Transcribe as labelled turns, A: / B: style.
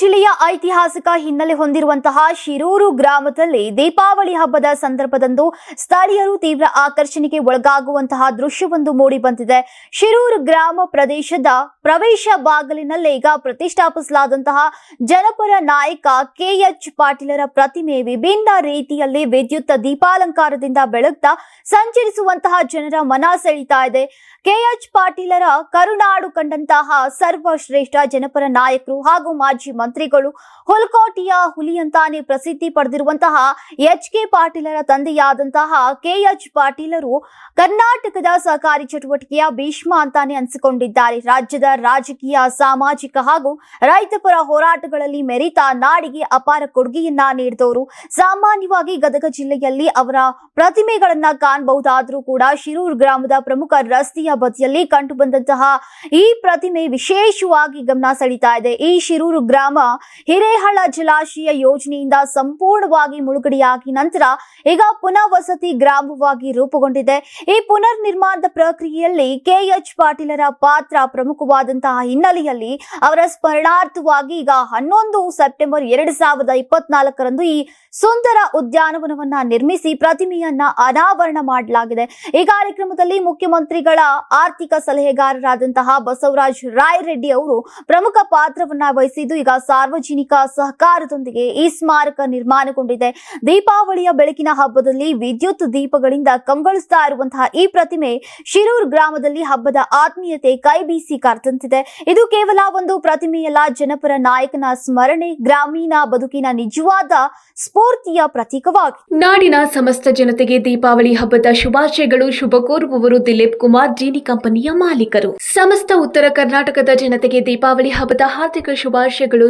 A: ಜಿಲ್ಲೆಯ ಐತಿಹಾಸಿಕ ಹಿನ್ನೆಲೆ ಹೊಂದಿರುವಂತಹ ಶಿರೂರು ಗ್ರಾಮದಲ್ಲಿ ದೀಪಾವಳಿ ಹಬ್ಬದ ಸಂದರ್ಭದಂದು ಸ್ಥಳೀಯರು ತೀವ್ರ ಆಕರ್ಷಣೆಗೆ ಒಳಗಾಗುವಂತಹ ದೃಶ್ಯವೊಂದು ಮೂಡಿ ಬಂದಿದೆ. ಶಿರೂರು ಗ್ರಾಮ ಪ್ರದೇಶದ ಪ್ರವೇಶ ಬಾಗಿಲಿನಲ್ಲೇ ಈಗ ಪ್ರತಿಷ್ಠಾಪಿಸಲಾದಂತಹ ಜನಪರ ನಾಯಕ ಕೆಎಚ್ ಪಾಟೀಲರ ಪ್ರತಿಮೆ ವಿಭಿನ್ನ ರೀತಿಯಲ್ಲಿ ವಿದ್ಯುತ್ ದೀಪಾಲಂಕಾರದಿಂದ ಬೆಳಗ್ತಾ ಸಂಚರಿಸುವಂತಹ ಜನರ ಮನ ಸೆಳೀತಾ ಇದೆ. ಕೆಎಚ್ ಪಾಟೀಲರ ಕರುನಾಡು ಕಂಡಂತಹ ಸರ್ವಶ್ರೇಷ್ಠ ಜನಪರ ನಾಯಕರು ಹಾಗೂ ಮಾಜಿ ಮಂತ್ರಿಗಳು ಹುಲ್ಕೋಟೆಯ ಹುಲಿ ಅಂತಾನೆ ಪ್ರಸಿದ್ಧಿ ಪಡೆದಿರುವಂತಹ ಎಚ್ ಕೆ ಪಾಟೀಲರ ತಂದೆಯಾದಂತಹ ಕೆಎಚ್ ಪಾಟೀಲರು ಕರ್ನಾಟಕದ ಸಹಕಾರಿ ಚಟುವಟಿಕೆಯ ಭೀಷ್ಮ ಅಂತಾನೆ ಅನಿಸಿಕೊಂಡಿದ್ದಾರೆ. ರಾಜ್ಯದ ರಾಜಕೀಯ, ಸಾಮಾಜಿಕ ಹಾಗೂ ರೈತಪರ ಹೋರಾಟಗಳಲ್ಲಿ ಮೆರಿತ ನಾಡಿಗೆ ಅಪಾರ ಕೊಡುಗೆಯನ್ನ ನೀಡಿದವರು. ಸಾಮಾನ್ಯವಾಗಿ ಗದಗ ಜಿಲ್ಲೆಯಲ್ಲಿ ಅವರ ಪ್ರತಿಮೆಗಳನ್ನ ಕಾಣಬಹುದಾದರೂ ಕೂಡ ಶಿರೂರು ಗ್ರಾಮದ ಪ್ರಮುಖ ರಸ್ತೆಯ ಬದಿಯಲ್ಲಿ ಕಂಡುಬಂದಂತಹ ಈ ಪ್ರತಿಮೆ ವಿಶೇಷವಾಗಿ ಗಮನ ಸೆಳೀತಾ ಇದೆ. ಈ ಶಿರೂರು ಗ್ರಾಮ ಹಿರೇಹಳ್ಳ ಜಲಾಶಯ ಯೋಜನೆಯಿಂದ ಸಂಪೂರ್ಣವಾಗಿ ಮುಳುಗಡೆಯಾಗಿ ನಂತರ ಈಗ ಪುನಃ ವಸತಿ ಗ್ರಾಮವಾಗಿ ರೂಪುಗೊಂಡಿದೆ. ಈ ಪುನರ್ ನಿರ್ಮಾಣದ ಪ್ರಕ್ರಿಯೆಯಲ್ಲಿ ಕೆಎಚ್ ಪಾಟೀಲರ ಪಾತ್ರ ಪ್ರಮುಖವಾದಂತಹ ಹಿನ್ನೆಲೆಯಲ್ಲಿ ಅವರ ಸ್ಮರಣಾರ್ಥವಾಗಿ ಈಗ ಹನ್ನೊಂದು ಸೆಪ್ಟೆಂಬರ್ ಎರಡು ಸಾವಿರದ ಇಪ್ಪತ್ನಾಲ್ಕರಂದು ಈ ಸುಂದರ ಉದ್ಯಾನವನವನ್ನ ನಿರ್ಮಿಸಿ ಪ್ರತಿಮೆಯನ್ನ ಅನಾವರಣ ಮಾಡಲಾಗಿದೆ. ಈ ಕಾರ್ಯಕ್ರಮದಲ್ಲಿ ಮುಖ್ಯಮಂತ್ರಿಗಳ ಆರ್ಥಿಕ ಸಲಹೆಗಾರರಾದಂತಹ ಬಸವರಾಜ್ ರಾಯ್ ರೆಡ್ಡಿ ಅವರು ಪ್ರಮುಖ ಪಾತ್ರವನ್ನ ವಹಿಸಿದ್ದು ಈಗ ಸಾರ್ವಜನಿಕ ಸಹಕಾರದೊಂದಿಗೆ ಈ ಸ್ಮಾರಕ ನಿರ್ಮಾಣಗೊಂಡಿದೆ. ದೀಪಾವಳಿಯ ಬೆಳಕಿನ ಹಬ್ಬದಲ್ಲಿ ವಿದ್ಯುತ್ ದೀಪಗಳಿಂದ ಕಂಗೊಳಿಸ್ತಾ ಇರುವಂತಹ ಈ ಪ್ರತಿಮೆ ಶಿರೂರ್ ಗ್ರಾಮದಲ್ಲಿ ಹಬ್ಬದ ಆತ್ಮೀಯತೆ ಕೈ ಬೀಸಿ ಕರೆದಂತಿದೆ ಇದು ಕೇವಲ ಒಂದು ಪ್ರತಿಮೆಯಲ್ಲ, ಜನಪರ ನಾಯಕನ ಸ್ಮರಣೆ, ಗ್ರಾಮೀಣ ಬದುಕಿನ ನಿಜವಾದ ಸ್ಫೂರ್ತಿಯ ಪ್ರತೀಕವಾಗಿದೆ.
B: ನಾಡಿನ ಸಮಸ್ತ ಜನತೆಗೆ ದೀಪಾವಳಿ ಹಬ್ಬದ ಶುಭಾಶಯಗಳು. ಶುಭ ಕೋರುವವರು ದಿಲೀಪ್ ಕುಮಾರ್, ಜೀನಿ ಕಂಪನಿಯ ಮಾಲೀಕರು. ಸಮಸ್ತ ಉತ್ತರ ಕರ್ನಾಟಕದ ಜನತೆಗೆ ದೀಪಾವಳಿ ಹಬ್ಬದ ಹಾರ್ದಿಕ ಶುಭಾಶಯಗಳು.